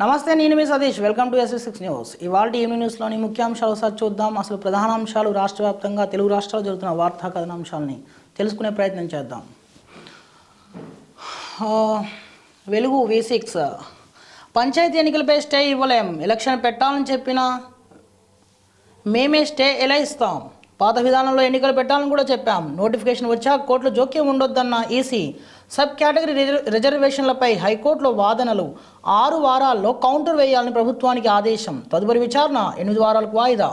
నమస్తే నేను మీ Satish. Welcome to SS six news ఇవాళ ఈవినింగ్ న్యూస్లోని ముఖ్యాంశాలు ఒకసారి చూద్దాం. అసలు ప్రధాన అంశాలు రాష్ట్ర వ్యాప్తంగా తెలుగు రాష్ట్రాలు జరుగుతున్న వార్తా కథనాంశాలని తెలుసుకునే ప్రయత్నం చేద్దాం. వెలుగు వి సిక్స్ పంచాయతీ ఎన్నికలపై స్టే ఇవ్వలేం. ఎలక్షన్ పెట్టాలని చెప్పినా మేమే స్టే ఎలా ఇస్తాం? పాత విధానంలో ఎన్నికలు పెట్టాలని కూడా చెప్పాం. నోటిఫికేషన్ వచ్చాక కోర్టులో జోక్యం ఉండొద్దన్న ఈసీ సబ్ కేటగిరీ రిజర్వేషన్లపై హైకోర్టులో వాదనలు. ఆరు వారాల్లో కౌంటర్ వేయాలని ప్రభుత్వానికి ఆదేశం. తదుపరి విచారణ ఎనిమిది వారాలకు వాయిదా.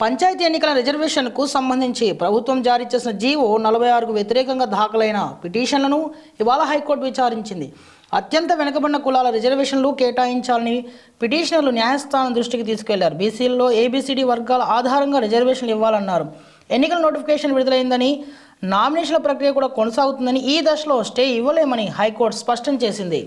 పంచాయతీ ఎన్నికల రిజర్వేషన్కు సంబంధించి ప్రభుత్వం జారీ చేసిన జీవో నలభై ఆరుకు వ్యతిరేకంగా దాఖలైన పిటిషన్లను ఇవాళ హైకోర్టు విచారించింది. అత్యంత వెనుకబడిన కులాల రిజర్వేషన్లు కేటాయించాలని పిటిషనర్లు న్యాయస్థానం దృష్టికి తీసుకెళ్ళారు. బీసీల్లో ఏబీసీడీ వర్గాల ఆధారంగా రిజర్వేషన్లు ఇవ్వాలన్నారు. ఎన్నికల నోటిఫికేషన్ విడుదలైందని నామినేషన్ల ప్రక్రియ కూడా కొనసాగుతుందని ఈ దశలో స్టే ఇవ్వలేమని హైకోర్టు స్పష్టం చేసింది.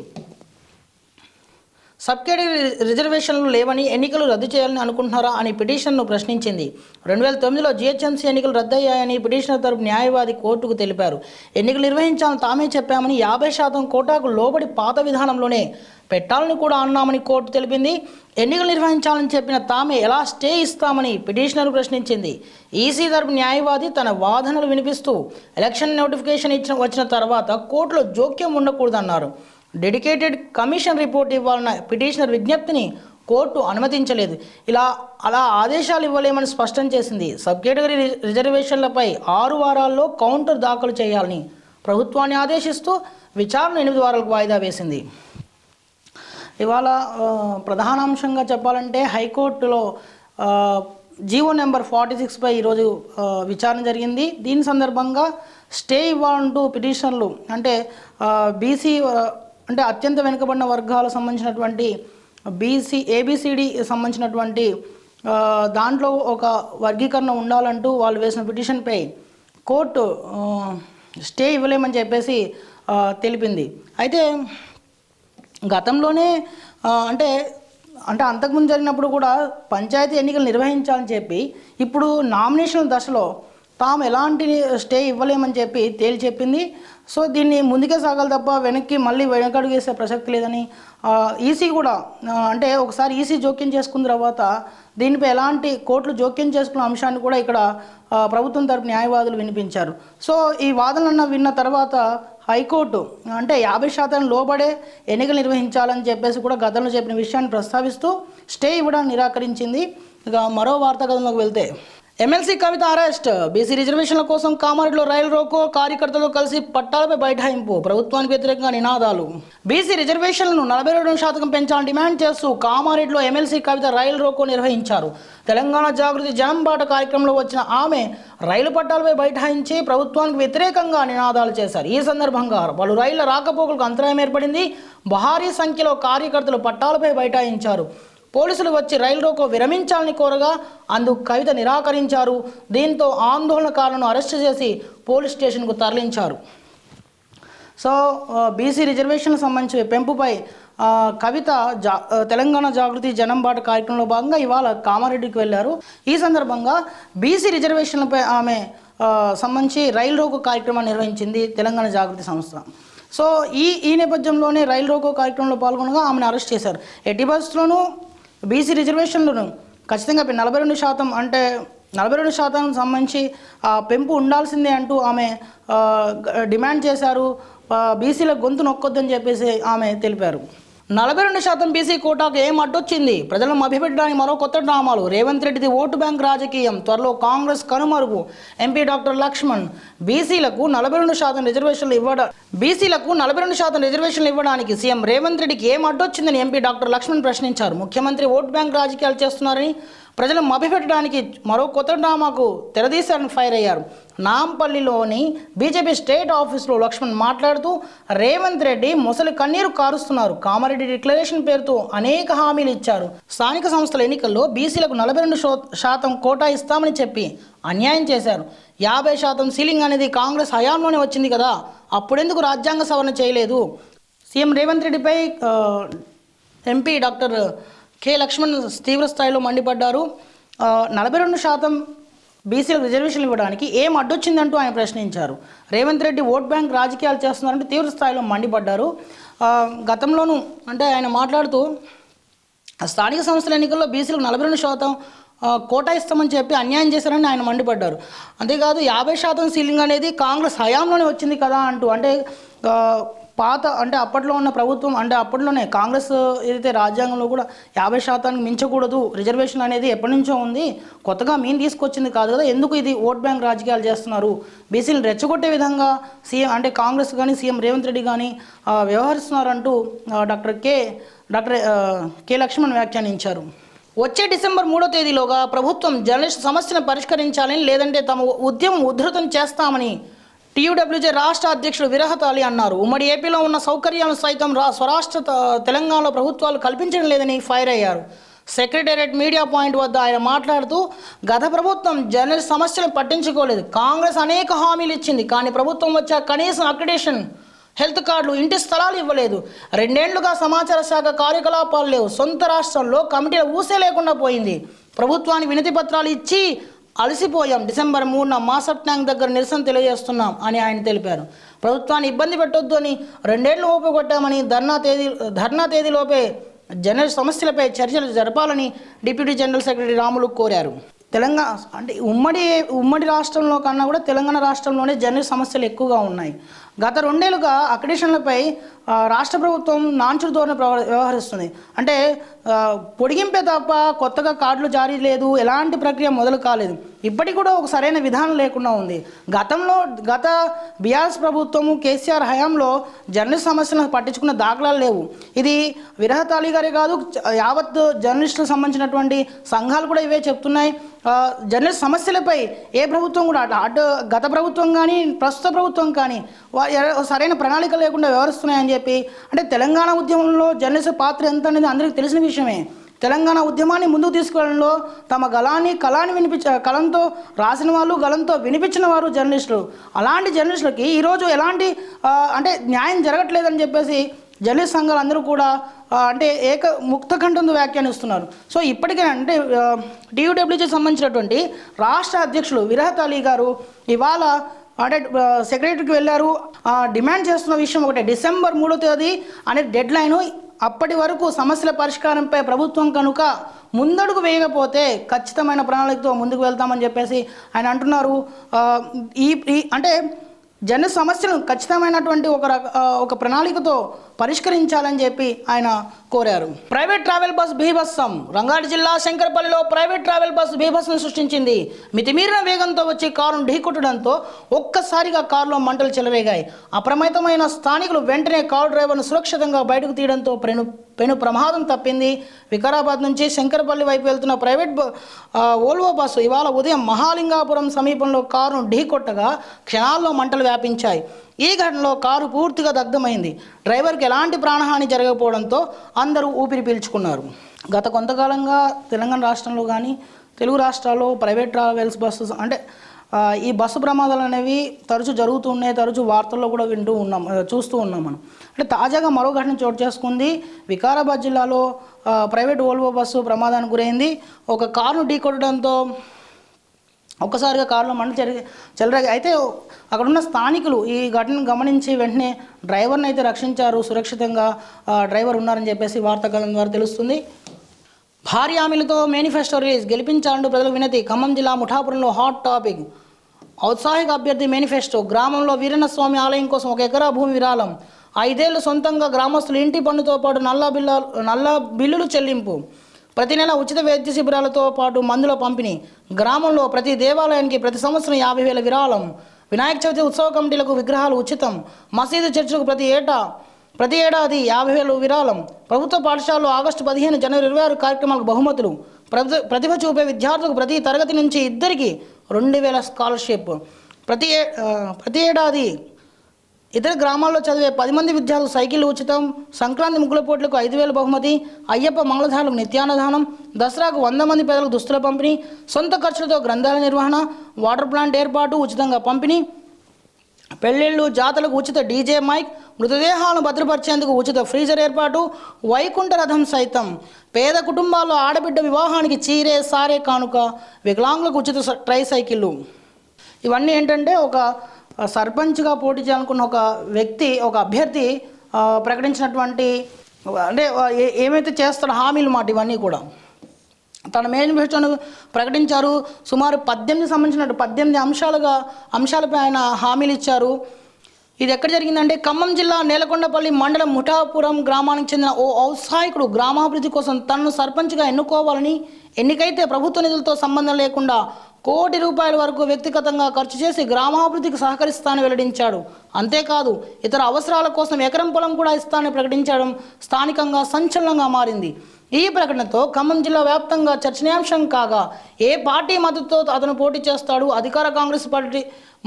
సబ్ కేటగిరీ రిజర్వేషన్లు లేవని ఎన్నికలు రద్దు చేయాలని అనుకుంటున్నారా అని పిటిషన్ను ప్రశ్నించింది. రెండు వేల తొమ్మిదిలో జిహెచ్ఎంసీ ఎన్నికలు రద్దయ్యాయని పిటిషనర్ తరపు న్యాయవాది కోర్టుకు తెలిపారు. ఎన్నికలు నిర్వహించాలని తామే చెప్పామని యాభై శాతం కోటాకు లోబడి పాత విధానంలోనే పెట్టాలని కూడా అన్నామని కోర్టు తెలిపింది. ఎన్నికలు నిర్వహించాలని చెప్పిన తామే ఎలా స్టే ఇస్తామని పిటిషనర్ ప్రశ్నించింది. ఈసీ తరపు న్యాయవాది తన వాదనలు వినిపిస్తూ ఎలక్షన్ నోటిఫికేషన్ ఇచ్చిన వచ్చిన తర్వాత కోర్టులో జోక్యం ఉండకూడదన్నారు. డెడికేటెడ్ కమిషన్ రిపోర్ట్ ఇవ్వాలన్న పిటిషనర్ విజ్ఞప్తిని కోర్టు అనుమతించలేదు. ఇలా అలా ఆదేశాలు ఇవ్వలేమని స్పష్టం చేసింది. సబ్ కేటగిరీ రిజర్వేషన్లపై ఆరు వారాల్లో కౌంటర్ దాఖలు చేయాలని ప్రభుత్వాన్ని ఆదేశిస్తూ విచారణ ఎనిమిది వారాలకు వాయిదా వేసింది. ఇవాళ ప్రధానాంశంగా చెప్పాలంటే హైకోర్టులో జీవో నెంబర్ ఫార్టీ సిక్స్పై ఈరోజు విచారణ జరిగింది. దీని సందర్భంగా స్టే ఇవ్వాలంటూ పిటిషన్లు అంటే బీసీ అంటే అత్యంత వెనుకబడిన వర్గాలకు సంబంధించినటువంటి బీసీ ఏబిసిడి సంబంధించినటువంటి దాంట్లో ఒక వర్గీకరణ ఉండాలంటూ వాళ్ళు వేసిన పిటిషన్పై కోర్టు స్టే ఇవ్వలేమని చెప్పేసి తెలిపింది. అయితే గతంలోనే అంటే అంటే అంతకుముందు జరిగినప్పుడు కూడా పంచాయతీ ఎన్నికలు నిర్వహించాలని చెప్పి ఇప్పుడు నామినేషన్ దశలో తాము ఎలాంటి స్టే ఇవ్వలేమని చెప్పి తేల్చి చెప్పింది. సో దీన్ని ముందుకే సాగాలి తప్ప వెనక్కి మళ్ళీ వెనకడుగు వేసే ప్రసక్తి లేదని ఈసీ కూడా అంటే ఒకసారి ఈసీ జోక్యం చేసుకున్న తర్వాత దీనిపై ఎలాంటి కోర్టులు జోక్యం చేసుకున్న అంశాన్ని కూడా ఇక్కడ ప్రభుత్వం తరపు న్యాయవాదులు వినిపించారు. సో ఈ వాదనలన్న విన్న తర్వాత హైకోర్టు అంటే యాభై శాతం లోబడే ఎన్నికలు నిర్వహించాలని చెప్పేసి కూడా గతంలో చెప్పిన విషయాన్ని ప్రస్తావిస్తూ స్టే ఇవ్వడానికి నిరాకరించింది. ఇక మరో వార్తా కథంలోకి వెళ్తే ఎమ్మెల్సీ కవిత అరెస్ట్. బీసీ రిజర్వేషన్ల కోసం కామారెడ్డిలో రైలు రోకో కార్యకర్తలు కలిసి పట్టాలపై బైఠాయింపు ప్రభుత్వానికి వ్యతిరేకంగా నినాదాలు. బీసీ రిజర్వేషన్లను నలభై రెండు శాతం పెంచాలని డిమాండ్ చేస్తూ కామారెడ్డిలో ఎమ్మెల్సీ కవిత రైలు రోకో నిర్వహించారు. తెలంగాణ జాగృతి జనంబాట కార్యక్రమంలో వచ్చిన ఆమె రైలు పట్టాలపై బైఠాయించి ప్రభుత్వానికి వ్యతిరేకంగా నినాదాలు చేశారు. ఈ సందర్భంగా పలు రైళ్ళ రాకపోకలకు అంతరాయం ఏర్పడింది. భారీ సంఖ్యలో కార్యకర్తలు పట్టాలపై బైఠాయించారు. పోలీసులు వచ్చి రైలు రోకో విరమించాలని కోరగా అందుకు కవిత నిరాకరించారు. దీంతో ఆందోళనకారులను అరెస్ట్ చేసి పోలీస్ స్టేషన్కు తరలించారు. సో బీసీ రిజర్వేషన్లకు సంబంధించి పెంపుపై కవిత జా తెలంగాణ జాగృతి జనం బాట కార్యక్రమంలో భాగంగా ఇవాళ కామారెడ్డికి వెళ్ళారు. ఈ సందర్భంగా బీసీ రిజర్వేషన్లపై ఆమె సంబంధించి రైలు రోకో కార్యక్రమాన్ని నిర్వహించింది తెలంగాణ జాగృతి సంస్థ. సో ఈ ఈ నేపథ్యంలోనే రైలు రోకో కార్యక్రమంలో పాల్గొనగా ఆమెను అరెస్ట్ చేశారు. ఎట్టి బస్సులోనూ బీసీ రిజర్వేషన్లను ఖచ్చితంగా నలభై రెండు శాతం అంటే నలభై రెండు శాతం సంబంధించి ఆ, పెంపు ఉండాల్సిందే అంటూ ఆమె డిమాండ్ చేశారు. బీసీల గొంతు నొక్కొద్దని చెప్పేసి ఆమె తెలిపారు. నలభై రెండు శాతం బీసీ కోటాకు ఏం అడ్డొచ్చింది? ప్రజలను మభ్యపెట్టడానికి మరో కొత్త డ్రామాలు. రేవంత్ రెడ్డిది ఓటు బ్యాంక్ రాజకీయం. త్వరలో కాంగ్రెస్ కనుమరుగు. ఎంపీ డాక్టర్ లక్ష్మణ్ బీసీలకు నలభై రెండు శాతం రిజర్వేషన్లు ఇవ్వడం బీసీలకు నలభై రెండు శాతం రిజర్వేషన్లు ఇవ్వడానికి సీఎం రేవంత్ రెడ్డికి ఏం అడ్డొచ్చిందని ఎంపీ డాక్టర్ లక్ష్మణ్ ప్రశ్నించారు. ముఖ్యమంత్రి ఓటు బ్యాంక్ రాజకీయాలు చేస్తున్నారని ప్రజలను మభ్యపెట్టడానికి మరో కొత్త డ్రామాకు తెరదీశారని ఫైర్ అయ్యారు. నాంపల్లిలోని బీజేపీ స్టేట్ ఆఫీసులో లక్ష్మణ్ మాట్లాడుతూ రేవంత్ రెడ్డి ముసలి కన్నీరు కారుస్తున్నారు. కామారెడ్డి డిక్లరేషన్ పేరుతో అనేక హామీలు ఇచ్చారు. స్థానిక సంస్థల ఎన్నికల్లో బీసీలకు నలభై రెండు శాతం కోటా ఇస్తామని చెప్పి అన్యాయం చేశారు. యాభై శాతం సీలింగ్ అనేది కాంగ్రెస్ హయాంలోనే వచ్చింది కదా. అప్పుడెందుకు రాజ్యాంగ సవరణ చేయలేదు? సీఎం రేవంత్ రెడ్డిపై ఎంపీ డాక్టర్ కె లక్ష్మణ్ తీవ్ర స్థాయిలో మండిపడ్డారు. నలభై రెండు శాతం బీసీలకు రిజర్వేషన్లు ఇవ్వడానికి ఏం అడ్డొచ్చిందంటూ ఆయన ప్రశ్నించారు. రేవంత్ రెడ్డి ఓట్ బ్యాంక్ రాజకీయాలు చేస్తున్నారంటూ తీవ్ర స్థాయిలో మండిపడ్డారు. గతంలోనూ అంటే ఆయన మాట్లాడుతూ స్థానిక సంస్థల ఎన్నికల్లో బీసీలకు నలభై రెండు శాతం కోటా ఇస్తామని చెప్పి అన్యాయం చేశారని ఆయన మండిపడ్డారు. అంతేకాదు యాభై శాతం సీలింగ్ అనేది కాంగ్రెస్ హయాంలోనే వచ్చింది కదా అంటూ అంటే పాత అంటే అప్పట్లో ఉన్న ప్రభుత్వం అంటే అప్పట్లోనే కాంగ్రెస్ ఏదైతే రాజ్యాంగంలో కూడా యాభై శాతానికి మించకూడదు రిజర్వేషన్ అనేది ఎప్పటి నుంచో ఉంది కొత్తగా మేము తీసుకొచ్చింది కాదు కదా ఎందుకు ఇది ఓట్ బ్యాంక్ రాజకీయాలు చేస్తున్నారు? బీసీలు రెచ్చగొట్టే విధంగా సీఎం అంటే కాంగ్రెస్ కానీ సీఎం రేవంత్ రెడ్డి కానీ వ్యవహరిస్తున్నారంటూ doctor K doctor K K Laxman వ్యాఖ్యానించారు. వచ్చే డిసెంబర్ మూడో తేదీలోగా ప్రభుత్వం జర్నలిస్ట్ సమస్యను పరిష్కరించాలని లేదంటే తమ ఉద్యమం ఉధృతం చేస్తామని టీయూడబ్ల్యూజే రాష్ట్ర అధ్యక్షుడు విరహతాలి అన్నారు. ఉమ్మడి ఏపీలో ఉన్న సౌకర్యాలను సైతం రా స్వరాష్ట్ర తెలంగాణలో ప్రభుత్వాలు కల్పించడం లేదని ఫైర్ అయ్యారు. సెక్రటేరియట్ మీడియా పాయింట్ వద్ద ఆయన మాట్లాడుతూ గత ప్రభుత్వం జర్నలిస్ట్ సమస్యలు పట్టించుకోలేదు. కాంగ్రెస్ అనేక హామీలు ఇచ్చింది. కానీ ప్రభుత్వం వచ్చా కనీసం అక్రిడేషన్ హెల్త్ కార్డులు ఇంటి స్థలాలు ఇవ్వలేదు. రెండేళ్ళుగా సమాచార శాఖ కార్యకలాపాలు లేవు. సొంత రాష్ట్రంలో కమిటీల ఊసే లేకుండా పోయింది. ప్రభుత్వానికి వినతి పత్రాలు ఇచ్చి అలసిపోయాం. డిసెంబర్ మూడున మాసప్ ట్యాంక్ దగ్గర నిరసన తెలియజేస్తున్నాం అని ఆయన తెలిపారు. ప్రభుత్వాన్ని ఇబ్బంది పెట్టొద్దు అని రెండేళ్ళు ఓపికొట్టామని ధర్నా తేదీ ధర్నా తేదీలోపే జనరల్ సమస్యలపై చర్చలు జరపాలని డిప్యూటీ జనరల్ సెక్రటరీ రాములు కోరారు. తెలంగాణ అంటే ఉమ్మడి ఉమ్మడి రాష్ట్రంలో కన్నా కూడా తెలంగాణ రాష్ట్రంలోనే జనరల్ సమస్యలు ఎక్కువగా ఉన్నాయి. గత రెండేళ్ళుగా అక్రిడేషన్లపై రాష్ట్ర ప్రభుత్వం నాంచుడు ధోరణి వ్యవహరిస్తుంది. అంటే పొడిగింపే తప్ప కొత్తగా కార్డులు జారీ లేదు ఎలాంటి ప్రక్రియ మొదలు కాలేదు. ఇప్పటికి కూడా ఒక సరైన విధానం లేకుండా ఉంది. గతంలో గత బీఆర్ఎస్ ప్రభుత్వము కేసీఆర్ హయాంలో జర్నలిస్ట్ సమస్యలను పట్టించుకున్న దాఖలాలు లేవు. ఇది విరహతాళి గారే కాదు యావత్ జర్నలిస్టులకు సంబంధించినటువంటి సంఘాలు కూడా ఇవే చెప్తున్నాయి. జర్నలిస్ట్ సమస్యలపై ఏ ప్రభుత్వం కూడా అటు గత ప్రభుత్వం కానీ ప్రస్తుత ప్రభుత్వం కానీ సరైన ప్రణాళిక లేకుండా వ్యవహరిస్తున్నాయని చెప్పి అంటే తెలంగాణ ఉద్యమంలో జర్నలిస్ట్ పాత్ర ఎంత అనేది అందరికీ తెలిసిన విషయమే. తెలంగాణ ఉద్యమాన్ని ముందుకు తీసుకెళ్ళడంలో తమ గలాన్ని కళాన్ని వినిపించ కలంతో రాసిన వాళ్ళు గలంతో వినిపించిన వారు జర్నలిస్టులు. అలాంటి జర్నలిస్టులకి ఈరోజు ఎలాంటి అంటే న్యాయం జరగట్లేదని చెప్పేసి జర్నలిస్ట్ సంఘాలు అందరూ కూడా అంటే ఏక ముక్త కంఠంతో వ్యాఖ్యానిస్తున్నారు సో ఇప్పటికే అంటే టీయూడబ్ల్యూకి సంబంధించినటువంటి రాష్ట్ర అధ్యక్షులు విరహత్ అలీ గారు ఇవాళ అంటే సెక్రటరీకి వెళ్ళారు. డిమాండ్ చేస్తున్న విషయం ఒకటే. డిసెంబర్ మూడో తేదీ అనే డెడ్ లైన్ అప్పటి వరకు సమస్యల పరిష్కారంపై ప్రభుత్వం కనుక ముందడుగు వేయకపోతే ఖచ్చితమైన ప్రణాళికతో ముందుకు వెళ్తామని చెప్పేసి ఆయన అంటున్నారు. ఈ ఈ- అంటే జన సమస్యలను ఖచ్చితమైనటువంటి ఒక రక ఒక ప్రణాళికతో పరిష్కరించాలని చెప్పి ఆయన కోరారు. ప్రైవేట్ ట్రావెల్ బస్ బీభత్సం. రంగారెడ్డి జిల్లా శంకరపల్లిలో ప్రైవేట్ ట్రావెల్ బస్ బీభత్సం సృష్టించింది. మితిమీరిన వేగంతో వచ్చి కారును ఢీకొట్టడంతో ఒక్కసారిగా కారులో మంటలు చెలరేగాయి. అప్రమత్తమైన స్థానికులు వెంటనే కారు డ్రైవర్ను సురక్షితంగా బయటకు తీయడంతో పెను పెను ప్రమాదం తప్పింది. వికారాబాద్ నుంచి శంకరపల్లి వైపు వెళ్తున్న ప్రైవేట్ ఓల్వో బస్సు ఇవాళ ఉదయం మహాలింగాపురం సమీపంలో కారును ఢీకొట్టగా క్షణాల్లో మంటలు వ్యాపించాయి. ఈ ఘటనలో కారు పూర్తిగా దగ్ధమైంది. డ్రైవర్కి ఎలాంటి ప్రాణహాని జరగకపోవడంతో అందరూ ఊపిరి పీల్చుకున్నారు. గత కొంతకాలంగా తెలంగాణ రాష్ట్రంలో కానీ తెలుగు రాష్ట్రాల్లో ప్రైవేట్ ట్రావెల్స్ బస్సు అంటే ఈ బస్సు ప్రమాదాలు అనేవి తరచూ జరుగుతూ ఉన్నాయి తరచూ వార్తల్లో కూడా వింటూ ఉన్నాం చూస్తూ ఉన్నాం మనం. అంటే తాజాగా మరో ఘటన చోటు చేసుకుంది. వికారాబాద్ జిల్లాలో ప్రైవేట్ ఓల్వో బస్సు ప్రమాదానికి గురైంది. ఒక కారును ఢీకొట్టడంతో ఒక్కసారిగా కారులో మంట చెరి చెలరాగి అయితే అక్కడ ఉన్న స్థానికులు ఈ ఘటనను గమనించి వెంటనే డ్రైవర్ని అయితే రక్షించారు. సురక్షితంగా డ్రైవర్ ఉన్నారని చెప్పేసి వార్తాకాలం ద్వారా తెలుస్తుంది. భారీ హామీలతో మేనిఫెస్టో రిలీజ్. గెలిపించాలంటూ ప్రజల వినతి. ఖమ్మం జిల్లా ముఠాపురంలో హాట్ టాపిక్. ఔత్సాహిక అభ్యర్థి మేనిఫెస్టో. గ్రామంలో వీరన్న స్వామి ఆలయం కోసం ఒక ఎకరా భూమి విరాళం. ఐదేళ్ళు సొంతంగా గ్రామస్తులు ఇంటి పన్నుతో పాటు నల్ల బిల్ల నల్ల బిల్లులు చెల్లింపు. ప్రతి నెల ఉచిత వైద్య శిబిరాలతో పాటు మందుల పంపిణీ. గ్రామంలో ప్రతి దేవాలయానికి ప్రతి సంవత్సరం యాభై వేల విరాళం. వినాయక చవితి ఉత్సవ కమిటీలకు విగ్రహాలు ఉచితం. మసీదు చర్చలకు ప్రతి ఏటా ప్రతి ఏడాది యాభై వేలు విరాళం. ప్రభుత్వ పాఠశాలలో ఆగస్టు పదిహేను జనవరి ఇరవై ఆరు కార్యక్రమాలకు బహుమతులు. ప్రతి ప్రతిభ చూపే విద్యార్థులకు ప్రతి తరగతి నుంచి ఇద్దరికి రెండు వేల స్కాలర్షిప్. ప్రతి ఏ ప్రతి ఏడాది ఇతర గ్రామాల్లో చదివే పది మంది విద్యార్థులు సైకిల్ ఉచితం సంక్రాంతి ముగ్గుల పోట్లకు ఐదు వేల బహుమతి అయ్యప్ప మంగళధారులకు నిత్యాన్నదానం దసరాకు వంద మంది పేదలకు దుస్తుల పంపిణీ సొంత ఖర్చులతో గ్రంథాల నిర్వహణ వాటర్ ప్లాంట్ ఏర్పాటు ఉచితంగా పంపిణీ పెళ్ళిళ్ళు జాతలకు ఉచిత డీజే మైక్ మృతదేహాలను భద్రపరిచేందుకు ఉచిత ఫ్రీజర్ ఏర్పాటు వైకుంఠ రథం సైతం. పేద కుటుంబాల్లో ఆడబిడ్డ వివాహానికి చీరే సారే కానుక వికలాంగులకు ఉచిత ట్రై సైకిళ్ళు ఇవన్నీ ఏంటంటే ఒక సర్పంచ్గా పోటీ చేయాలనుకున్న ఒక వ్యక్తి ఒక అభ్యర్థి ప్రకటించినటువంటి అంటే ఏ- ఏమైతే చేస్తాడో హామీలు మాట ఇవన్నీ కూడా. తన మేనిఫెస్టోను ప్రకటించారు. సుమారు పద్దెనిమిది సంబంధించిన పద్దెనిమిది అంశాలుగా అంశాలపై ఆయన హామీలు ఇచ్చారు. ఇది ఎక్కడ జరిగిందంటే ఖమ్మం జిల్లా నేలకొండపల్లి మండలం ముఠాపురం గ్రామానికి చెందిన ఓ ఔత్సాహికుడు గ్రామాభివృద్ధి కోసం తనను సర్పంచ్గా ఎన్నుకోవాలని ఎన్నికైతే ప్రభుత్వ నిధులతో సంబంధం లేకుండా కోటి రూపాయల వరకు వ్యక్తిగతంగా ఖర్చు చేసి గ్రామాభివృద్ధికి సహకరిస్తానని వెల్లడించాడు. అంతేకాదు ఇతర అవసరాల కోసం ఎకరం పొలం కూడా ఇస్తానని ప్రకటించడం స్థానికంగా సంచలనంగా మారింది. ఈ ప్రకటనతో ఖమ్మం జిల్లా వ్యాప్తంగా చర్చనీయాంశం కాగా ఏ పార్టీ మద్దతుతో అతను పోటీ చేస్తాడు? అధికార కాంగ్రెస్ పార్టీ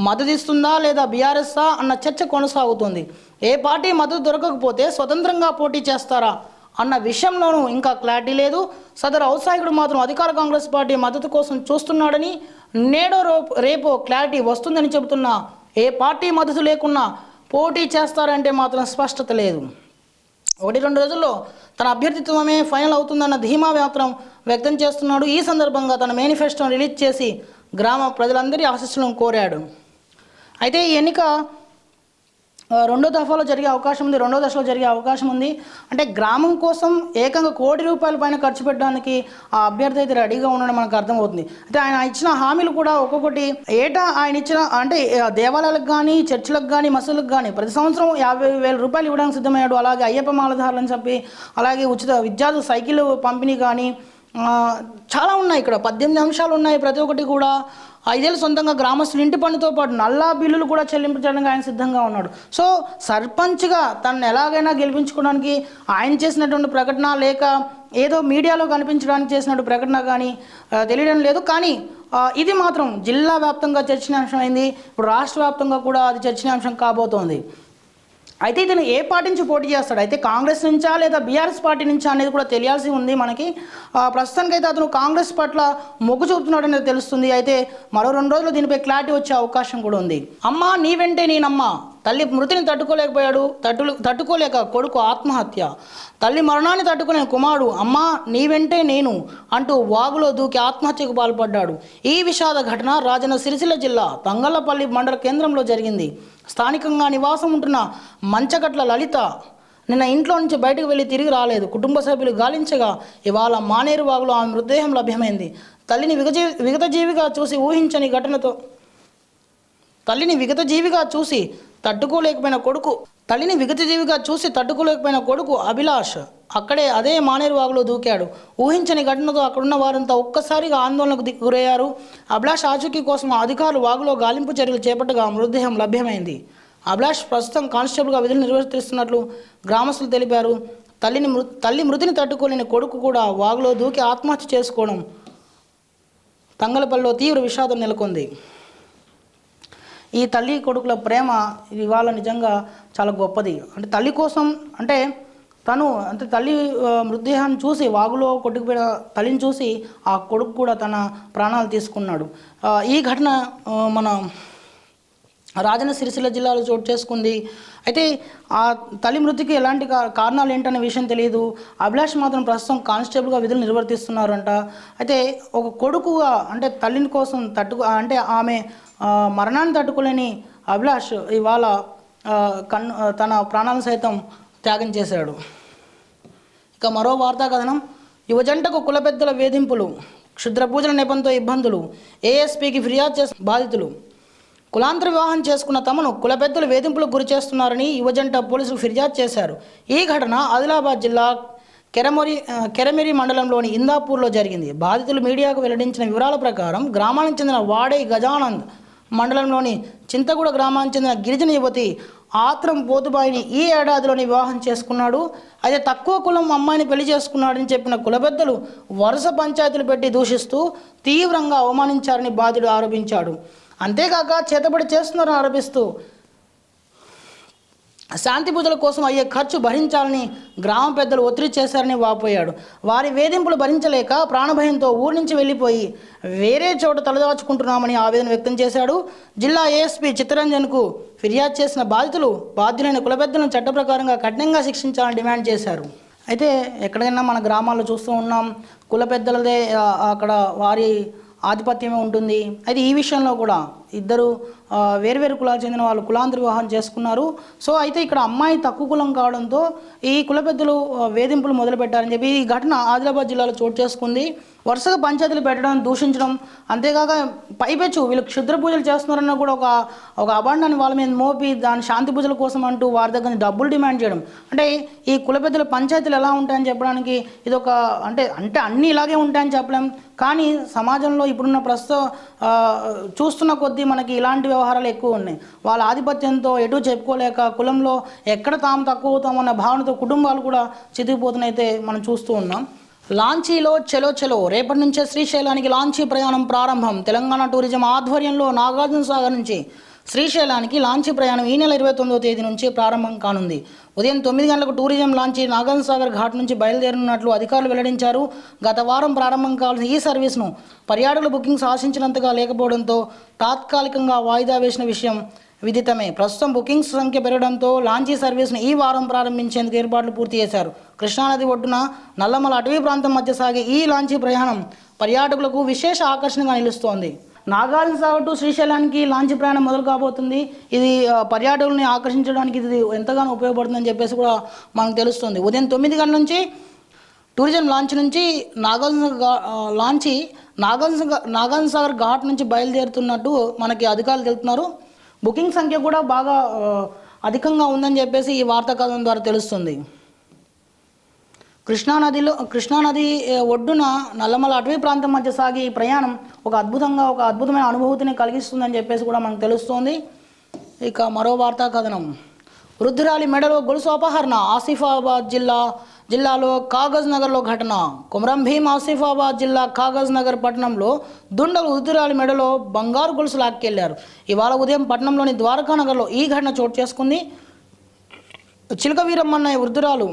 మద్దతిస్తుందా లేదా బీఆర్ఎస్ఆ అన్న చర్చ కొనసాగుతుంది. ఏ పార్టీ మద్దతు దొరకకపోతే స్వతంత్రంగా పోటీ చేస్తారా? అన్న విషయంలోనూ ఇంకా క్లారిటీ లేదు. సదరు ఔత్సాహికుడు మాత్రం అధికార కాంగ్రెస్ పార్టీ మద్దతు కోసం చూస్తున్నాడని నేడో రేపో క్లారిటీ వస్తుందని చెబుతున్నా ఏ పార్టీ మద్దతు లేకున్నా పోటీ చేస్తారంటే మాత్రం స్పష్టత లేదు. ఒకటి రెండు రోజుల్లో తన అభ్యర్థిత్వమే ఫైనల్ అవుతుందన్న ధీమా మాత్రం వ్యక్తం చేస్తున్నాడు. ఈ సందర్భంగా తన మేనిఫెస్టోను రిలీజ్ చేసి గ్రామ ప్రజలందరి ఆశస్సులను కోరాడు. అయితే ఈ ఎన్నిక రెండో దఫాలో జరిగే అవకాశం ఉంది రెండో దశలో జరిగే అవకాశం ఉంది. అంటే గ్రామం కోసం ఏకంగా కోటి రూపాయల పైన ఖర్చు పెట్టడానికి ఆ అభ్యర్థి అయితే రెడీగా ఉండడం మనకు అర్థమవుతుంది. అంటే ఆయన ఇచ్చిన హామీలు కూడా ఒక్కొక్కటి ఏటా ఆయన ఇచ్చిన అంటే దేవాలయాలకు కానీ చర్చిలకు కానీ మసీదులకు కానీ ప్రతి సంవత్సరం యాభై వేల రూపాయలు ఇవ్వడానికి సిద్ధమయ్యాడు. అలాగే అయ్యప్ప మాలధారులని చెప్పి అలాగే ఉచిత విద్యార్థుల సైకిల్ పంపిణీ కానీ చాలా ఉన్నాయి ఇక్కడ. పద్దెనిమిది అంశాలు ఉన్నాయి ప్రతి ఒక్కటి కూడా. ఐదేళ్ళు సొంతంగా గ్రామస్తులు ఇంటి పన్నుతో పాటు నల్లా బిల్లులు కూడా చెల్లించడానికి ఆయన సిద్ధంగా ఉన్నాడు. సో సర్పంచ్గా తనను ఎలాగైనా గెలిపించుకోవడానికి ఆయన చేసినటువంటి ప్రకటన లేక ఏదో మీడియాలో కనిపించడానికి చేసినట్టు ప్రకటన కానీ తెలియడం లేదు. కానీ ఇది మాత్రం జిల్లా వ్యాప్తంగా చర్చనీయాంశం అయింది ఇప్పుడు రాష్ట్ర వ్యాప్తంగా కూడా అది చర్చనీయాంశం కాబోతోంది. అయితే ఇతను ఏ పార్టీ నుంచి పోటీ చేస్తాడు? అయితే కాంగ్రెస్ నుంచా లేదా బీఆర్ఎస్ పార్టీ నుంచా అనేది కూడా తెలియాల్సి ఉంది మనకి. ప్రస్తుతానికి ప్రస్తుతానికైతే అతను కాంగ్రెస్ పట్ల మొగ్గు చూపుతున్నాడు అనేది తెలుస్తుంది. అయితే మరో రెండు రోజులు దీనిపై క్లారిటీ వచ్చే అవకాశం కూడా ఉంది. అమ్మా నీ వెంటే నేనమ్మా. తల్లి మృతిని తట్టుకోలేకపోయాడు తట్టు తట్టుకోలేక కొడుకు ఆత్మహత్య. తల్లి మరణాన్ని తట్టుకునే కుమారుడు అమ్మా నీ వెంటే నేను అంటూ వాగులో దూకి ఆత్మహత్యకు పాల్పడ్డాడు. ఈ విషాద ఘటన రాజన్న సిరిసిల్ల జిల్లా తంగళ్ళపల్లి మండల కేంద్రంలో జరిగింది. స్థానికంగా నివాసం ఉంటున్న మంచగట్ల లలిత నిన్న ఇంట్లో నుంచి బయటకు వెళ్ళి తిరిగి రాలేదు. కుటుంబ సభ్యులు గాలించగా ఇవాళ మానేరు వాగులో ఆమె మృతదేహం లభ్యమైంది. తల్లిని విగజీ విగతజీవిగా చూసి ఊహించని ఘటనతో తల్లిని విగతజీవిగా చూసి తట్టుకోలేకపోయిన కొడుకు. తల్లిని విగతజీవిగా చూసి తట్టుకోలేకపోయిన కొడుకు అభిలాష్ అక్కడే అదే మానేరు వాగులో దూకాడు. ఊహించని ఘటనతో అక్కడున్న వారంతా ఒక్కసారిగా ఆందోళనకు గురయ్యారు అభిలాష్ ఆచూకీ కోసం అధికారులు వాగులో గాలింపు చర్యలు చేపట్టగా మృతదేహం లభ్యమైంది. అభిలాష్ ప్రస్తుతం కానిస్టేబుల్గా విధులు నిర్వర్తిస్తున్నట్లు గ్రామస్తులు తెలిపారు. తల్లిని మృ తల్లి మృతిని తట్టుకోలేని కొడుకు కూడా వాగులో దూకి ఆత్మహత్య చేసుకోవడం తంగలపల్లిలో తీవ్ర విషాదం నెలకొంది. ఈ తల్లి కొడుకుల ప్రేమ ఇవాళ నిజంగా చాలా గొప్పది. అంటే తల్లి కోసం అంటే తను అంటే తల్లి మృతదేహాన్ని చూసి వాగులో కొట్టుకుపోయిన తల్లిని చూసి ఆ కొడుకు కూడా తన ప్రాణాలు తీసుకున్నాడు. ఈ ఘటన మన రాజన్న సిరిసిల్ల జిల్లాలో చోటు చేసుకుంది. అయితే ఆ తల్లి మృతికి ఎలాంటి కారణాలు ఏంటనే విషయం తెలియదు అభిలాష్ మాత్రం ప్రస్తుతం కానిస్టేబుల్గా విధులు నిర్వర్తిస్తున్నారంట. అయితే ఒక కొడుకుగా అంటే తల్లిని కోసం తట్టుకు అంటే ఆమె మరణాన్ని తట్టుకోలేని అభిలాష్ ఇవాళ కన్ను తన ప్రాణాలను సైతం త్యాగం చేశాడు. ఇక మరో వార్తా కథనం. యువజంటకు కుల పెద్దల వేధింపులు క్షుద్ర పూజల నేపంతో ఇబ్బందులు ఏఎస్పీకి ఫిర్యాదు చేసిన బాధితులు. కులాంతర వివాహం చేసుకున్న తమను కుల పెద్దలు వేధింపులకు గురి చేస్తున్నారని యువజంట పోలీసులు ఫిర్యాదు చేశారు. ఈ ఘటన ఆదిలాబాద్ జిల్లా కెరమొరి కెరమెరి మండలంలోని ఇందాపూర్లో జరిగింది. బాధితులు మీడియాకు వెల్లడించిన వివరాల ప్రకారం గ్రామానికి చెందిన వాడై గజానంద్ మండలంలోని చింతగూడ గ్రామానికి చెందిన గిరిజన యువతి ఆత్రం పోతుబాయిని ఈ ఏడాదిలోని వివాహం చేసుకున్నాడు. అయితే తక్కువ కులం అమ్మాయిని పెళ్ళి చేసుకున్నాడని చెప్పిన కులపెద్దలు వరుస పంచాయతీలు పెట్టి దూషిస్తూ తీవ్రంగా అవమానించారని బాధితుడు ఆరోపించాడు. అంతేకాక చేతబడి చేస్తున్నారని ఆరోపిస్తూ శాంతి పూజల కోసం అయ్యే ఖర్చు భరించాలని గ్రామ పెద్దలు ఒత్తిడి చేశారని వాపోయాడు. వారి వేధింపులు భరించలేక ప్రాణభయంతో ఊరి నుంచి వెళ్ళిపోయి వేరే చోట తలదాచుకుంటున్నామని ఆవేదన వ్యక్తం చేశాడు. జిల్లా ఏఎస్పీ చిత్తరంజన్కు ఫిర్యాదు చేసిన బాధితులు బాధ్యులైన కులపెద్దలను చట్ట ప్రకారంగా కఠినంగా శిక్షించాలని డిమాండ్ చేశారు. అయితే ఎక్కడైనా మన గ్రామాల్లో చూస్తూ ఉన్నాం. కుల పెద్దలదే అక్కడ వారి ఆధిపత్యమే ఉంటుంది. అయితే ఈ విషయంలో కూడా ఇద్దరు వేరువేరు కులాలు చెందిన వాళ్ళు కులాంతర వివాహం చేసుకున్నారు. సో అయితే ఇక్కడ అమ్మాయి తక్కువ కులం కావడంతో ఈ కుల పెద్దలు వేధింపులు మొదలుపెట్టారని చెప్పి ఈ ఘటన ఆదిలాబాద్ జిల్లాలో చోటు చేసుకుంది. వరుసగా పంచాయతీలు పెట్టడం దూషించడం అంతేకాక పైపెచ్చు వీళ్ళు క్షుద్ర పూజలు చేస్తున్నారన్న కూడా ఒక ఒక అబాండాన్ని వాళ్ళ మీద మోపి దాని శాంతి పూజల కోసం అంటూ వారి దగ్గర నుంచి డబ్బులు డిమాండ్ చేయడం. అంటే ఈ కుల పెద్దల పంచాయతీలు ఎలా ఉంటాయని చెప్పడానికి ఇది ఒక అంటే అంటే అన్నీ ఇలాగే ఉంటాయని చెప్పలేం. కానీ సమాజంలో ఇప్పుడున్న ప్రస్తుతం చూస్తున్న కొద్ది మనకి ఇలాంటి వ్యవహారాలు ఎక్కువ ఉన్నాయి. వాళ్ళ ఆధిపత్యంతో ఎటు చెప్పుకోలేక కులంలో ఎక్కడ తాము తక్కువ అవుతామన్న భావనతో కుటుంబాలు కూడా చితికిపోతున్నైతే మనం చూస్తూ ఉన్నాం. లాంచీలో చెలో చెలో రేపటి నుంచే శ్రీశైలానికి లాంచీ ప్రయాణం ప్రారంభం. తెలంగాణ టూరిజం ఆధ్వర్యంలో నాగార్జున సాగర్ నుంచి శ్రీశైలానికి లాంచీ ప్రయాణం ఈ నెల ఇరవై తొమ్మిదో తేదీ నుంచి ప్రారంభం కానుంది. ఉదయం తొమ్మిది గంటలకు టూరిజం లాంచీ నాగార్జున సాగర్ ఘాట్ నుంచి బయలుదేరనున్నట్లు అధికారులు వెల్లడించారు. గత వారం ప్రారంభం కావాల్సిన ఈ సర్వీస్ను పర్యాటకుల బుకింగ్స్ ఆశించినంతగా లేకపోవడంతో తాత్కాలికంగా వాయిదా వేసిన విషయం విదితమే. ప్రస్తుతం బుకింగ్స్ సంఖ్య పెరగడంతో లాంచీ సర్వీస్ను ఈ వారం ప్రారంభించేందుకు ఏర్పాట్లు పూర్తి చేశారు. కృష్ణానది ఒడ్డున నల్లమల అటవీ ప్రాంతం మధ్య సాగే ఈ లాంచీ ప్రయాణం పర్యాటకులకు విశేష ఆకర్షణగా నిలుస్తోంది. నాగార్జున సాగర్ టు శ్రీశైలానికి లాంచ్ ప్రయాణం మొదలు కాబోతుంది. ఇది పర్యాటకుల్ని ఆకర్షించడానికి ఇది ఎంతగానో ఉపయోగపడుతుందని చెప్పేసి కూడా మనకు తెలుస్తుంది. ఉదయం తొమ్మిది గంటల నుంచి టూరిజం లాంచ్ నుంచి నాగార్జున లాంచి నాగార్జున నాగార్జున సాగర్ ఘాట్ నుంచి బయలుదేరుతున్నట్టు మనకి అధికారులు తెలుపుతున్నారు. బుకింగ్ సంఖ్య కూడా బాగా అధికంగా ఉందని చెప్పేసి ఈ వార్తా కథనం ద్వారా తెలుస్తుంది. కృష్ణానదిలో కృష్ణానది ఒడ్డున నల్లమల అటవీ ప్రాంతం మధ్య సాగి ఈ ప్రయాణం ఒక అద్భుతంగా ఒక అద్భుతమైన అనుభూతిని కలిగిస్తుందని చెప్పేసి కూడా మనకు తెలుస్తోంది. ఇక మరో వార్తా కథనం. వృద్ధురాలి మెడలో గొలుసు అపహరణ ఆసిఫాబాద్ జిల్లా జిల్లాలో కాగజ్ నగర్లో ఘటన. కుమరం భీం ఆసిఫాబాద్ జిల్లా కాగజ్ నగర్ పట్టణంలో దుండలు వృద్ధురాలి మెడలో బంగారు గొలుసు లాక్కెళ్ళారు. ఇవాళ ఉదయం పట్టణంలోని ద్వారకా నగర్లో ఈ ఘటన చోటు చేసుకుంది. చిలకవీరమ్మన్న వృద్ధురాలు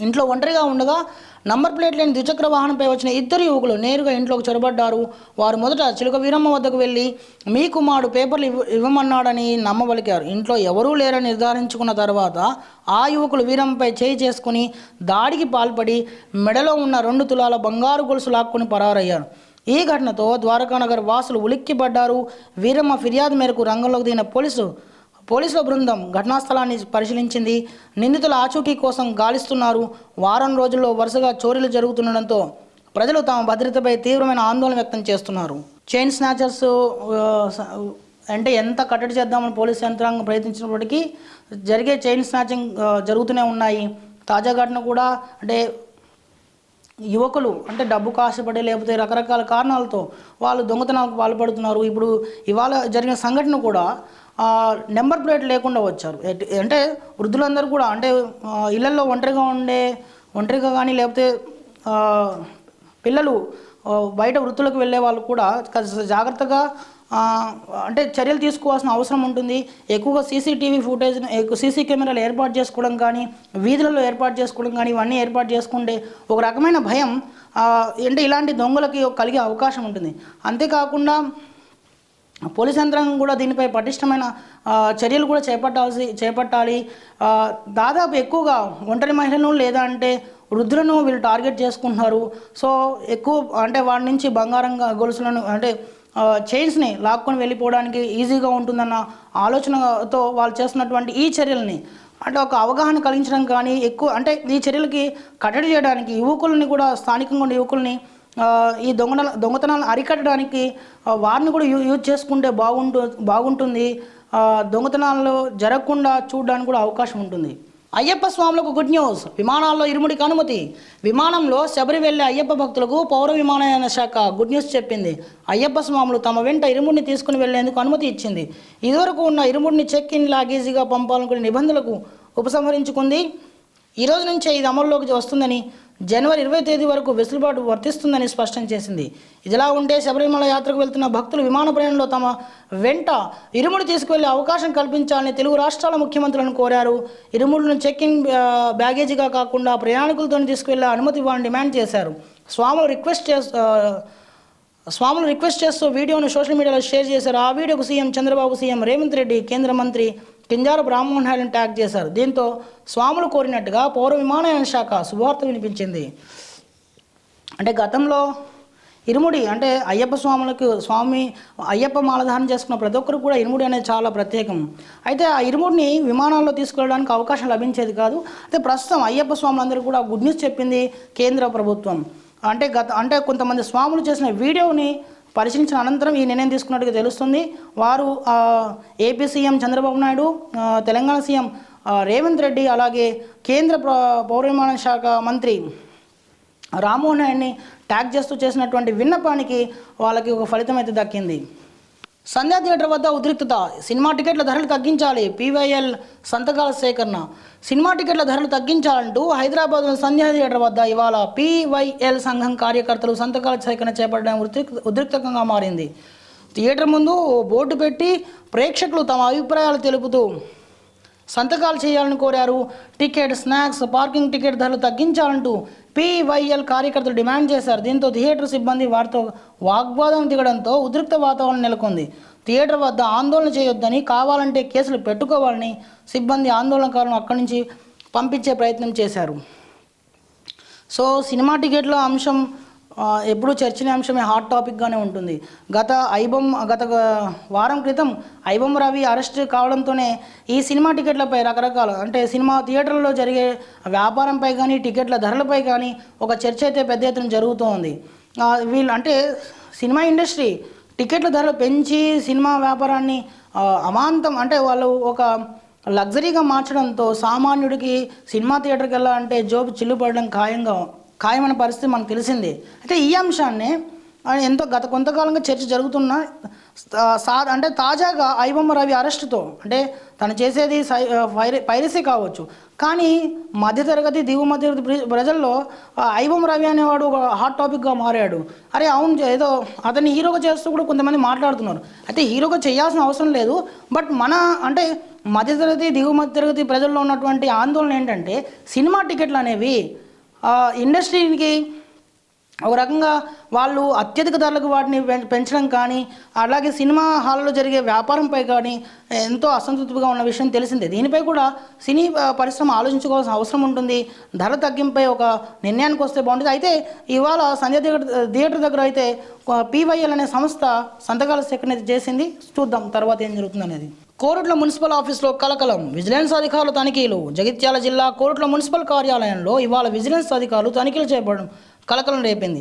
ఇంట్లో ఒంటరిగా ఉండగా నంబర్ ప్లేట్ లేని ద్విచక్ర వాహనంపై వచ్చిన ఇద్దరు యువకులు నేరుగా ఇంట్లోకి చొరబడ్డారు. వారు మొదట చిలుక వీరమ్మ వద్దకు వెళ్ళి మీ కుమారుడు పేపర్లు ఇవ్వ ఇవ్వమన్నాడని నమ్మబలికారు. ఇంట్లో ఎవరూ లేరని నిర్ధారించుకున్న తర్వాత ఆ యువకులు వీరమ్మపై చేయి చేసుకుని దాడికి పాల్పడి మెడలో ఉన్న రెండు తులాల బంగారు గొలుసు లాక్కుని పరారయ్యారు. ఈ ఘటనతో ద్వారకానగర్ వాసులు ఉలిక్కిపడ్డారు. వీరమ్మ ఫిర్యాదు మేరకు రంగంలోకి దిగిన పోలీసు పోలీసుల బృందం ఘటనా స్థలాన్ని పరిశీలించింది. నిందితుల ఆచూకీ కోసం గాలిస్తున్నారు. వారం రోజుల్లో వరుసగా చోరీలు జరుగుతుండడంతో ప్రజలు తమ భద్రతపై తీవ్రమైన ఆందోళన వ్యక్తం చేస్తున్నారు. చైన్ స్నాచర్స్ అంటే ఎంత కట్టడి చేద్దామని పోలీసు యంత్రాంగం ప్రయత్నించినప్పటికీ జరిగే చైన్ స్నాచింగ్ జరుగుతూనే ఉన్నాయి. తాజా ఘటన కూడా అంటే యువకులు అంటే డబ్బు ఆశపడి లేకపోతే రకరకాల కారణాలతో వాళ్ళు దొంగతనాలకు పాల్పడుతున్నారు. ఇప్పుడు ఇవాళ జరిగిన సంఘటన కూడా నెంబర్ ప్లేట్ లేకుండా వచ్చారు. అంటే వృద్ధులందరూ కూడా అంటే ఇళ్ళల్లో ఒంటరిగా ఉండే ఒంటరిగా కానీ లేకపోతే పిల్లలు బయట వృత్తులకు వెళ్ళే వాళ్ళు కూడా జాగ్రత్తగా అంటే చర్యలు తీసుకోవాల్సిన అవసరం ఉంటుంది. ఎక్కువగా సీసీటీవీ ఫుటేజ్ ఎక్కువ సీసీ కెమెరాలు ఏర్పాటు చేసుకోవడం కానీ వీధులలో ఏర్పాటు చేసుకోవడం కానీ ఇవన్నీ ఏర్పాటు చేసుకుంటే ఒక రకమైన భయం అంటే ఇలాంటి దొంగలకి కలిగే అవకాశం ఉంటుంది. అంతేకాకుండా పోలీస్ యంత్రాంగం కూడా దీనిపై పటిష్టమైన చర్యలు కూడా చేపట్టాల్సి చేపట్టాలి. దాదాపు ఎక్కువగా ఒంటరి మహిళను లేదా అంటే వృద్ధులను వీళ్ళు టార్గెట్ చేసుకుంటున్నారు. సో ఎక్కువ అంటే వాడి నుంచి బంగారంగా గొలుసులను అంటే చైన్స్ని లాక్కొని వెళ్ళిపోవడానికి ఈజీగా ఉంటుందన్న ఆలోచనతో వాళ్ళు చేస్తున్నటువంటి ఈ చర్యల్ని. అంటే ఒక అవగాహన కలిగించడం కానీ ఎక్కువ అంటే ఈ చర్యలకి కట్టడి చేయడానికి యువకుల్ని కూడా స్థానికంగా ఉన్న యువకుల్ని ఈ దొంగల దొంగతనాలను అరికట్టడానికి వారిని కూడా యూ యూజ్ చేసుకుంటే బాగుంటు బాగుంటుంది. దొంగతనాలు జరగకుండా చూడడానికి కూడా అవకాశం ఉంటుంది. అయ్యప్ప స్వాములకు గుడ్ న్యూస్. విమానాల్లో ఇరుముడికి అనుమతి. విమానంలో శబరి వెళ్ళే అయ్యప్ప భక్తులకు పౌర విమానయాన శాఖ గుడ్ న్యూస్ చెప్పింది. అయ్యప్ప స్వాములు తమ వెంట ఇరుముడిని తీసుకుని వెళ్ళేందుకు అనుమతి ఇచ్చింది. ఇదివరకు ఉన్న ఇరుముడిని చెక్ ఇన్ లాగేజీగా పంపాలనుకునే నిబంధనలకు ఉపసంహరించుకుంది. ఈ రోజు నుంచే ఇది అమల్లోకి వస్తుందని జనవరి ఇరవై తేదీ వరకు వెసులుబాటు వర్తిస్తుందని స్పష్టం చేసింది. ఇదిలా ఉంటే శబరిమల యాత్రకు వెళ్తున్న భక్తులు విమాన ప్రయాణంలో తమ వెంట ఇరుముడు తీసుకువెళ్ళే అవకాశం కల్పించాలని తెలుగు రాష్ట్రాల ముఖ్యమంత్రులను కోరారు. ఇరుముడును చెక్ ఇన్ బ్యాగేజీగా కాకుండా ప్రయాణికులతో తీసుకువెళ్ళే అనుమతి ఇవ్వాలని డిమాండ్ చేశారు. స్వాములు రిక్వెస్ట్ చేస్తూ స్వాములు రిక్వెస్ట్ చేస్తూ వీడియోను సోషల్ మీడియాలో షేర్ చేశారు. ఆ వీడియోకు సీఎం చంద్రబాబు సీఎం రేవంత్ రెడ్డి కేంద్ర మంత్రి కింజారు రామ్మోహన్ ట్యాగ్ చేశారు. దీంతో స్వాములు కోరినట్టుగా పౌర విమానయాన శాఖ శుభవార్త వినిపించింది. అంటే గతంలో ఇరుముడి అంటే అయ్యప్ప స్వాములకు స్వామి అయ్యప్ప మాలధారణ చేసుకున్న ప్రతి ఒక్కరు కూడా ఇరుముడి అనేది చాలా ప్రత్యేకం. అయితే ఆ ఇరుముడిని విమానాల్లో తీసుకెళ్ళడానికి అవకాశం లభించేది కాదు. అయితే ప్రస్తుతం అయ్యప్ప స్వాములందరూ కూడా గుడ్ న్యూస్ చెప్పింది కేంద్ర ప్రభుత్వం. అంటే గత అంటే కొంతమంది స్వాములు చేసిన వీడియోని పరిశీలించిన అనంతరం ఈ నిర్ణయం తీసుకున్నట్టుగా తెలుస్తుంది. వారు AP CM Chandrababu Naidu Telangana CM Revanth Reddy అలాగే కేంద్ర పౌర విమానయాన శాఖ మంత్రి రామ్మోహన్ నాయుడిని ట్యాగ్ చేస్తూ చేసినటువంటి విన్నపానికి వాళ్ళకి ఒక ఫలితం అయితే దక్కింది. సంధ్యా థియేటర్ వద్ద ఉద్రిక్తత. సినిమా టికెట్ల ధరలు తగ్గించాలి. పీవైఎల్ సంతకాల సేకరణ. సినిమా టికెట్ల ధరలు తగ్గించాలంటూ హైదరాబాద్లోని సంధ్యా థియేటర్ వద్ద ఇవాళ పీవైఎల్ సంఘం కార్యకర్తలు సంతకాల సేకరణ చేపట్టడం ఉద్రిక్ మారింది. థియేటర్ ముందు ఓ బోర్డు పెట్టి ప్రేక్షకులు తమ అభిప్రాయాలు తెలుపుతూ సంతకాలు చేయాలని కోరారు. టికెట్ స్నాక్స్ పార్కింగ్ టికెట్ ధరలు తగ్గించాలంటూ పీవైఎల్ కార్యకర్తలు డిమాండ్ చేశారు. దీంతో థియేటర్ సిబ్బంది వారితో వాగ్వాదం దిగడంతో ఉద్రిక్త వాతావరణం నెలకొంది. థియేటర్ వద్ద ఆందోళన చేయొద్దని కావాలంటే కేసులు పెట్టుకోవాలని సిబ్బంది ఆందోళనకారులను అక్కడి నుంచి పంపించే ప్రయత్నం చేశారు. సో సినిమా టికెట్ల అంశం ఎప్పుడూ చర్చనీయాంశమే హాట్ టాపిక్గానే ఉంటుంది. గత ఐబొమ్ గత వారం క్రితం ఐబొమ్ రవి అరెస్ట్ కావడంతోనే ఈ సినిమా టికెట్లపై రకరకాల అంటే సినిమా థియేటర్లలో జరిగే వ్యాపారంపై కానీ టికెట్ల ధరలపై కానీ ఒక చర్చ అయితే పెద్ద ఎత్తున జరుగుతూ ఉంది వీళ్ళు అంటే సినిమా ఇండస్ట్రీ టికెట్ల ధరలు పెంచి సినిమా వ్యాపారాన్ని అమాంతం అంటే వాళ్ళు ఒక లగ్జరీగా మార్చడంతో సామాన్యుడికి సినిమా థియేటర్కి వెళ్ళాలంటే జోబు చిల్లుపడడం ఖాయంగా ఖాయమైన పరిస్థితి మనకు తెలిసిందే. అయితే ఈ అంశాన్ని ఎంతో గత కొంతకాలంగా చర్చ జరుగుతున్న సా అంటే తాజాగా ఐబొమ్మ రవి అరెస్టుతో అంటే తను చేసేది సై ఆ, పైరసీ కావచ్చు. కానీ మధ్యతరగతి దిగువ మధ్యతరగతి ప్రజల్లో ఐబొమ్మ రవి అనేవాడు ఒక హాట్ టాపిక్గా మారాడు. అరే అవును ఏదో అతన్ని హీరోగా చేస్తూ కూడా కొంతమంది మాట్లాడుతున్నారు. అయితే హీరోగా చేయాల్సిన అవసరం లేదు. బట్ మన అంటే మధ్యతరగతి దిగువ మధ్యతరగతి ప్రజల్లో ఉన్నటువంటి ఆందోళన ఏంటంటే సినిమా టికెట్లు అనేవి ఇండస్ట్రీకి ఒక రకంగా వాళ్ళు అత్యధిక ధరలకు వాటిని పెంచడం కానీ అలాగే సినిమా హాల్లో జరిగే వ్యాపారంపై కానీ ఎంతో అసంతృప్తిగా ఉన్న విషయం తెలిసిందే. దీనిపై కూడా సినీ పరిశ్రమ ఆలోచించుకోవాల్సిన అవసరం ఉంటుంది. ధర తగ్గింపై ఒక నిర్ణయానికి వస్తే బాగుంటుంది. అయితే ఇవాళ సంజయ్ థియేటర్ థియేటర్ దగ్గర అయితే పీవైఎల్ అనే సంస్థ సంతకాల సేకరణ అయితే చేసింది. చూద్దాం తర్వాత ఏం జరుగుతుంది అనేది. కోరుట్ల మున్సిపల్ ఆఫీస్లో కలకలం. విజిలెన్స్ అధికారులు తనిఖీలు. జగిత్యాల జిల్లా కోరుట్ల మున్సిపల్ కార్యాలయంలో ఇవాళ విజిలెన్స్ అధికారులు తనిఖీలు చేయబడడం కలకలం రేపింది.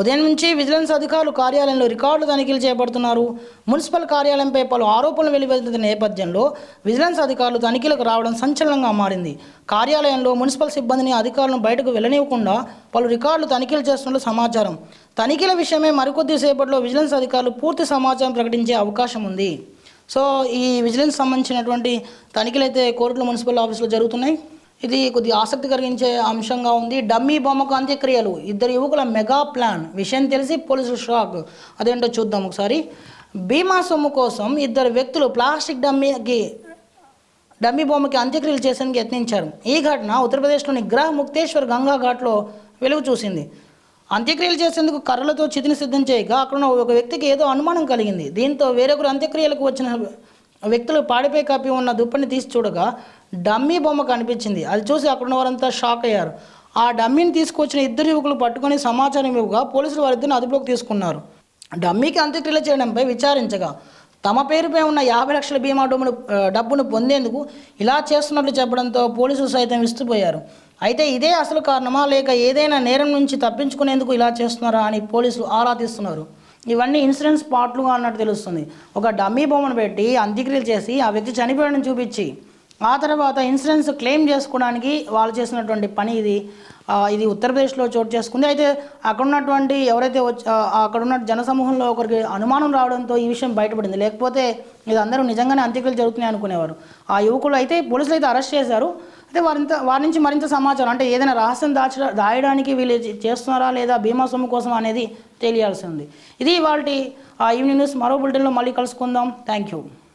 ఉదయం నుంచి విజిలెన్స్ అధికారులు కార్యాలయంలో రికార్డులు తనిఖీలు చేపడుతున్నారు. మున్సిపల్ కార్యాలయంపై పలు ఆరోపణలు వెలువెత్తుతున్న నేపథ్యంలో విజిలెన్స్ అధికారులు తనిఖీలకు రావడం సంచలనంగా మారింది. కార్యాలయంలో మున్సిపల్ సిబ్బందిని అధికారులను బయటకు వెళ్ళనివ్వకుండా పలు రికార్డులు తనిఖీలు చేస్తున్నట్లు సమాచారం. తనిఖీల విషయమై మరికొద్ది సేపట్లో విజిలెన్స్ అధికారులు పూర్తి సమాచారం ప్రకటించే అవకాశం ఉంది. సో ఈ విజిలెన్స్ సంబంధించినటువంటి తనిఖీలు అయితే కోర్టులో మున్సిపల్ ఆఫీసులో జరుగుతున్నాయి. ఇది కొద్దిగా ఆసక్తి కలిగించే అంశంగా ఉంది. డమ్మీ బొమ్మకు అంత్యక్రియలు. ఇద్దరు యువకుల మెగా ప్లాన్. విషయం తెలిసి పోలీసులు షాక్. అదేంటో చూద్దాం ఒకసారి. బీమా సొమ్ము కోసం ఇద్దరు వ్యక్తులు ప్లాస్టిక్ డమ్మీకి డమ్మీ బొమ్మకి అంత్యక్రియలు చేసేందుకు యత్నించారు. ఈ ఘటన ఉత్తరప్రదేశ్లోని గ్రహ ముక్తేశ్వర్ గంగా ఘాట్లో వెలుగు చూసింది. అంత్యక్రియలు చేసేందుకు కర్రలతో చితిని సిద్ధం చేయగా అక్కడ ఒక వ్యక్తికి ఏదో అనుమానం కలిగింది. దీంతో వేరొకరు అంత్యక్రియలకు వచ్చిన వ్యక్తులు పాడిపై కప్పి ఉన్న దుప్పని తీసి చూడగా డమ్మీ బొమ్మ కనిపించింది. అది చూసి అక్కడ ఉన్న వారంతా షాక్ అయ్యారు. ఆ డమ్మీని తీసుకొచ్చిన ఇద్దరు యువకులు పట్టుకొని సమాచారం ఇవ్వగా పోలీసులు వారిద్దరిని అదుపులోకి తీసుకున్నారు. డమ్మీకి అంత్యక్రియలు చేయడంపై విచారించగా తమ పేరుపై ఉన్న యాభై లక్షల బీమా డబ్బును డబ్బును పొందేందుకు ఇలా చేస్తున్నట్లు చెప్పడంతో పోలీసులు సైతం విస్తుపోయారు. అయితే ఇదే అసలు కారణమా? లేక ఏదైనా నేరం నుంచి తప్పించుకునేందుకు ఇలా చేస్తున్నారా అని పోలీసులు ఆరా తీస్తున్నారు. ఇవన్నీ ఇన్సూరెన్స్ పార్ట్లుగా అన్నట్టు తెలుస్తుంది. ఒక డమ్మీ బొమ్మను పెట్టి అంత్యక్రియలు చేసి ఆ వ్యక్తి చనిపోయాడని చూపించి ఆ తర్వాత ఇన్సూరెన్స్ క్లెయిమ్ చేసుకోవడానికి వాళ్ళు చేసినటువంటి పని ఇది. ఇది ఉత్తరప్రదేశ్లో చోటు చేసుకుంది. అయితే అక్కడ ఉన్నటువంటి ఎవరైతే అక్కడ ఉన్న జనసమూహంలో ఒకరికి అనుమానం రావడంతో ఈ విషయం బయటపడింది. లేకపోతే ఇది అందరూ నిజంగానే అంత్యక్రియలు జరుగుతున్నాయి అనుకునేవారు. ఆ యువకులు అయితే పోలీసులు అయితే అరెస్ట్ చేశారు. అయితే వారింత వారి నుంచి మరింత సమాచారం అంటే ఏదైనా రహస్యం దాచ దాయడానికి వీళ్ళు చేస్తున్నారా లేదా బీమా సొమ్ము కోసం అనేది తెలియాల్సి ఉంది. ఇది వాళ్ళ ఈవినింగ్ న్యూస్. మరో బులెటిన్లో మళ్ళీ కలుసుకుందాం. Thank you